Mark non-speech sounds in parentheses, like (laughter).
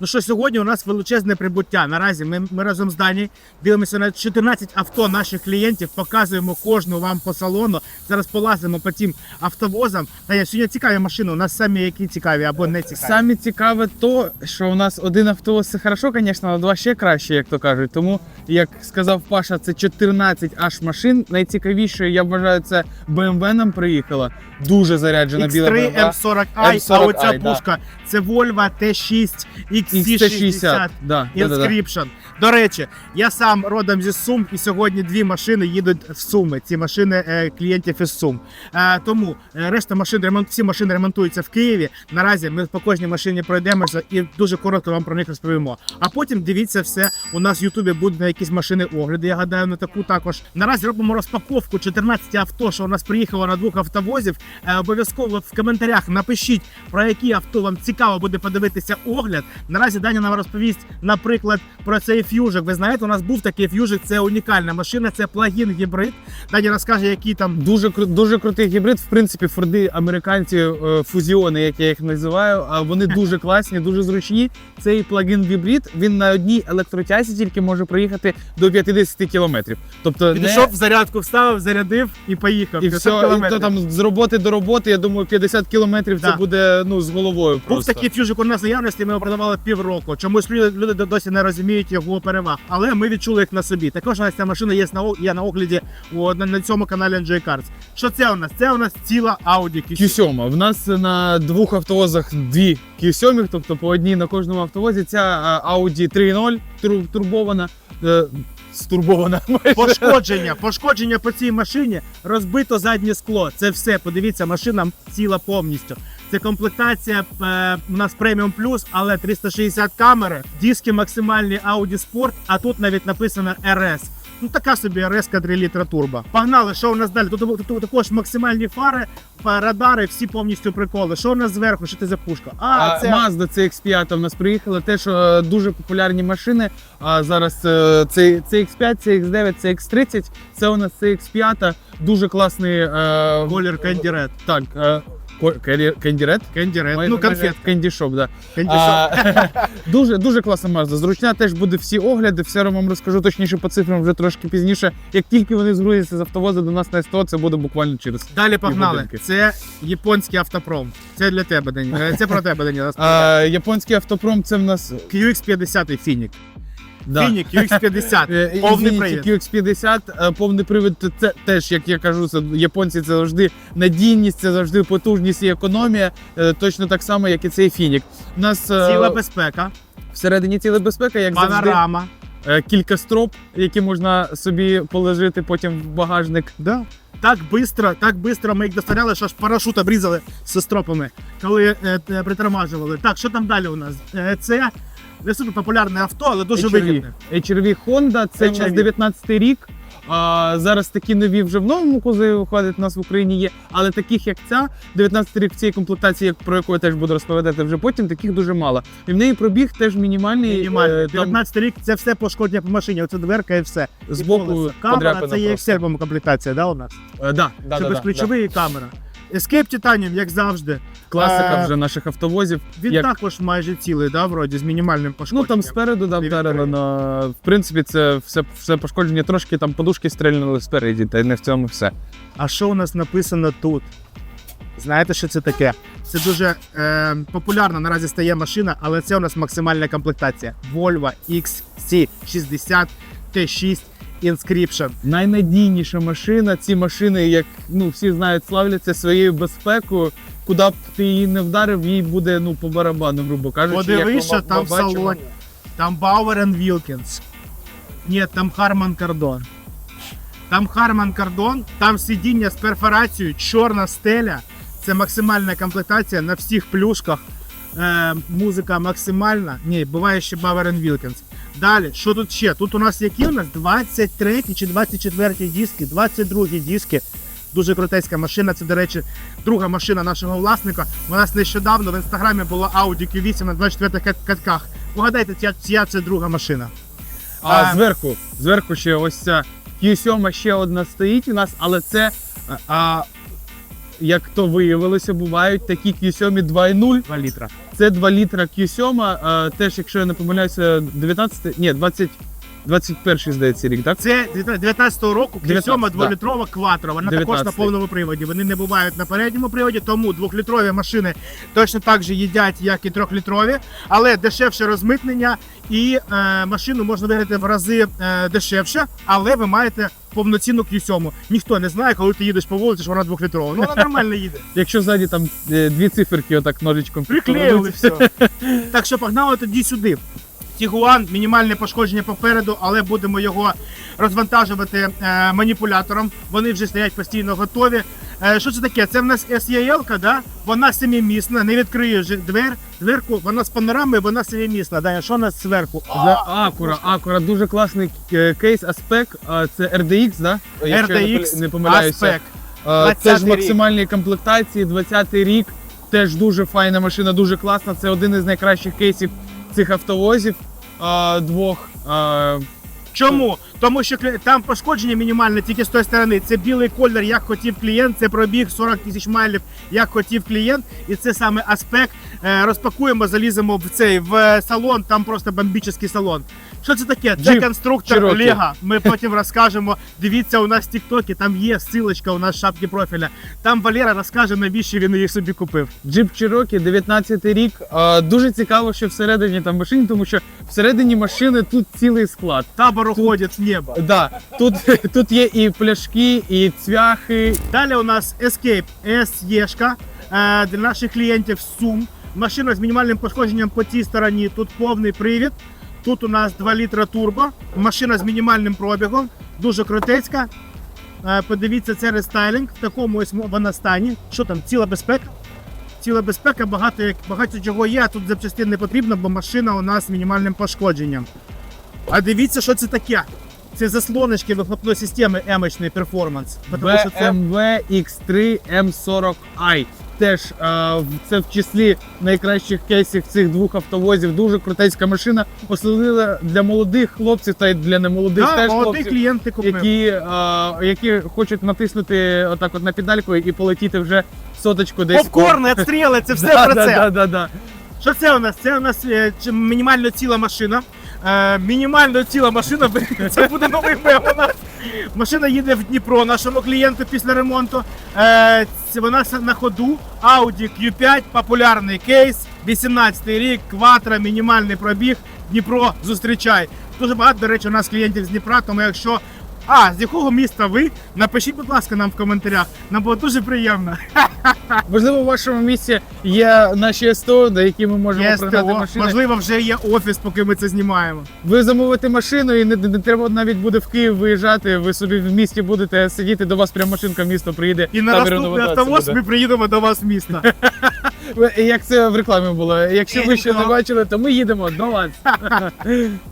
Ну що сьогодні у нас величезне прибуття. Наразі ми, ми разом з Дані дивимося на 14 авто наших клієнтів, показуємо кожну вам по салону. Зараз полазимо по тим автовозам. Даня, сьогодні цікаві машини. У нас самі які цікаві або не цікаві. Саме цікаве то, що у нас один автобус це хорошо, звісно, але два ще краще, як то кажуть. Тому, як сказав Паша, це 14 аж машин. Найцікавіше, я вважаю, це BMW нам приїхала. Дуже заряджена біла X3 BMW. M40i, а M40i, оця да. пушка це Volvo T6 XC60 XC60. Да, да, да, да. Inscription. До речі, я сам родом зі Сум, і сьогодні дві машини їдуть в Суми. Ці машини е, клієнтів із Сум. Е, тому е, решта машин ремонт, всі машини ремонтуються в Києві. Наразі ми по кожній машині пройдемося і дуже коротко вам про них розповімо. А потім дивіться все. У нас в Ютубі будуть на якісь машини огляди. Я гадаю, на таку також. Наразі робимо розпаковку 14 авто, що у нас приїхало на двох автовозів. Е, обов'язково в коментарях напишіть про які авто вам цікаво буде подивитися огляд. Наразі Даня нам розповість, наприклад, про цей ф'южик. Ви знаєте, у нас був такий ф'южик, це унікальна машина, це плагін гібрид. Даня розкаже, які там Дуже дуже крутий гібрид. В принципі, форди американці е, фузіони, як я їх називаю, а вони (laughs) дуже класні, дуже зручні. Цей плагін гібрид він на одній електротязі тільки може проїхати до 50 кілометрів. Тобто не... підійшов в зарядку, вставив, зарядив і поїхав. і все, і то там з роботи до роботи, я думаю, 50 кілометрів Да. це буде ну з головою. Був Просто. такий ф'южик у нас в наявності, ми його продавали півроку. Чомусь люди, досі не розуміють його переваг. Але ми відчули їх на собі. Також у нас ця машина є на, є на огляді на, на цьому каналі NJ Cars. Що це у нас? Це у нас ціла Audi Q7. Q7. В нас на двох автовозах дві Q7, тобто по одній на кожному автовозі. Ця Audi 3.0 тур- турбована. е, Стурбована. (laughs) Пошкодження, пошкодження по цій машині, розбито заднє скло. Це все. Подивіться, машина ціла повністю. Це комплектація е, у нас преміум плюс, але 360 камери, диски максимальні Audi Sport, а тут навіть написано RS. Ну така собі RS 3 літра турбо. Погнали, що у нас далі? Тут, тут, тут також максимальні фари, радари, всі повністю приколи. Що у нас зверху? Що це за пушка? А, А це Mazda CX5 в нас приїхала. Те, що е, дуже популярні машини. А зараз це CX5, CX9, CX30. Це у нас CX5. Дуже класний е, колір Candy Red. Так, е, Red? Candy Red. Майже- Ну, конфет. Candy Shop, да. (laughs) Дуже дуже класна Mazda. Зручна теж буде всі огляди. Все вам розкажу точніше по цифрам вже трошки пізніше. Як тільки вони згрузяться з автовоза до нас на СТО, це буде буквально через. Далі погнали. Це японський автопром. Це для тебе, Дані. Це про тебе, Дані. Японський автопром це в нас. QX50 Фінік. Да. Фінік QX50. Е, Повний Infiniti привід. QX50, е, повний привід. Це теж, як я кажу, це японці це завжди надійність, це завжди потужність і економія. Е, Точно так само, як і цей Фінік. У нас е, Ціла безпека, всередині ціла безпека, як завжди. панорама. Е, Кілька строп, які можна собі положити потім в багажник. Да. Так бистро, так бистро ми їх доставляли, що аж парашут обрізали з стропами, коли е, е, притормажували. Так, що там далі у нас? Е, це не супер популярне авто, але дуже HRV. вигідне. HRV Honda, це у нас HRV. 19 рік. А, зараз такі нові вже в новому кузові виходять у нас в Україні є, але таких як ця, 19 рік в цій комплектації, як- про яку я теж буду розповідати вже потім, таких дуже мало. І в неї пробіг теж мінімальний. Мінімально. е, там 19 рік це все пошкодження по машині. Оце дверка і все. І Збоку колесо. камера, подряпина це є просто. Excel комплектація, да, у нас? Е, да, да, це да, безключовий і камера. Escape Titanium, як завжди. Класика Е, вже наших автовозів. Він Як- також майже цілий, да, вроді, з мінімальним Ну пошкодженням. там спереду да, Не вдарено. В принципі, це все, все пошкодження, трошки там подушки стрельнули спереді, та й не в цьому все. А що у нас написано тут? Знаєте, що це таке? Це дуже е, популярна наразі стає машина, але це у нас максимальна комплектація. Volvo XC60 T6 Inscription. Найнадійніша машина. Ці машини, як ну всі знають, славляться своєю безпекою. Куди б ти її не вдарив, їй буде ну по барабану, грубо кажучи. Подивись, як там в салоні. Там Bauer Wilkins. Ні, там Harman Kardon. Там Harman Kardon, там сидіння з перфорацією, чорна стеля. Це максимальна комплектація на всіх плюшках. Е, музика максимальна. Ні, буває ще Bauer Wilkins. Далі, що тут ще? Тут у нас які у нас 23 чи 24 диски, 22 диски. Дуже крутецька машина. Це, до речі, друга машина нашого власника. У нас нещодавно в інстаграмі була Audi Q8 на 24 кат- катках. Погадайте, ця, ця це друга машина. А, А- зверху, зверху ще ось ця Q7 ще одна стоїть у нас, але це а, як то виявилося, бувають такі Q7 2.0. 2 літра. Це 2 літра Q7, а, теж, якщо я не помиляюся, 19, ні, 20, 21 здається рік, так? Це 19-го року 19, Q7 2-літрова кватро. Вона також на повному приводі. Вони не бувають на передньому приводі, тому 2-літрові машини точно так же їдять, як і 3-літрові, але дешевше розмитнення і е, машину можна виграти в рази е, дешевше, але ви маєте повноцінну Q7. Ніхто не знає, коли ти їдеш по вулиці, що вона 2-літрова. Ну вона нормально їде. Якщо ззаді там е, дві циферки отак ножичком Приклеїли все. Так що погнали тоді сюди. Тігуан, мінімальне пошкодження попереду, але будемо його розвантажувати е, маніпулятором. Вони вже стоять постійно готові. Е, що це таке? Це в нас SEL, да? вона семимісна, не відкриє вже двер, дверку, вона з панорамою, вона семимісна. Да? Що у нас зверху? За Акура, Акура, дуже класний е, кейс Аспек, це RDX, да? Якщо RDX, не помиляюся. Аспек. А, 20-й Теж максимальні комплектації, 20-й рік. Теж дуже файна машина, дуже класна. Це один із найкращих кейсів цих автовозів двох. Чому? Тому що там пошкодження мінімальне тільки з тої сторони. Це білий колір, як хотів клієнт, це пробіг 40 тисяч майлів, як хотів клієнт, і це саме аспект. Е, Розпакуємо, заліземо в цей в салон, там просто бомбічний салон. Що це таке? Це конструктор. Лего. Ми потім розкажемо. Дивіться, у нас в Тіктокі, там є ссылочка у нас в шапці профіля. Там Валера розкаже, навіщо він їх собі купив. Jeep Cherokee, 19 рік. Дуже цікаво, що всередині там машини, тому що всередині машини тут цілий склад. Табор уходить в небо. Да, тут, (laughs) тут є і пляшки, і цвяхи. Далі у нас Escape SE е, для наших клієнтів Сум. Машина з мінімальним пошкодженням по цій стороні. Тут повний привід. Тут у нас 2 літра турбо. Машина з мінімальним пробігом. Дуже крутецька. Е, Подивіться, це рестайлінг. В такому ось вона стані. Що там, ціла безпека? Ціла безпека, багато, багато чого є, а тут запчастин не потрібно, бо машина у нас з мінімальним пошкодженням. А дивіться, що це таке. Це заслоночки вихлопної системи емочний перформанс. BMW X3 M40i. Теж е, це в числі найкращих кейсів цих двох автовозів. Дуже крутецька машина. Особливо для молодих хлопців та й для немолодих Да, теж молодий хлопців, клієнт ти купив. які, е, які хочуть натиснути отак от на педальку і полетіти вже соточку десь. Попкорн, відстріли, це (laughs) все да, про це. Да, да, да. Що це у нас? Це у нас е, мінімально ціла машина. Е, мінімально ціла машина, це буде новий мем у нас. Машина їде в Дніпро нашому клієнту після ремонту. Е, вона на ходу. Audi Q5, популярний кейс, 18 рік, кватра, мінімальний пробіг. Дніпро зустрічай. Дуже багато, до речі, у нас клієнтів з Дніпра, тому якщо. А, з якого міста ви? Напишіть, будь ласка, нам в коментарях. Нам було дуже приємно. (laughs) Можливо, у вашому місці є наші СТО, до які ми можемо Є пригнати СТО. машини. Можливо, вже є офіс, поки ми це знімаємо. Ви замовите машину і не, не треба навіть буде в Київ виїжджати. Ви собі в місті будете сидіти, до вас прямо машинка в місто приїде. І на та наступний переновуватися автовоз буде. ми приїдемо до вас в місто. (laughs) Ви- Як це в рекламі було? Якщо ви ще не бачили, то ми їдемо до вас. (laughs)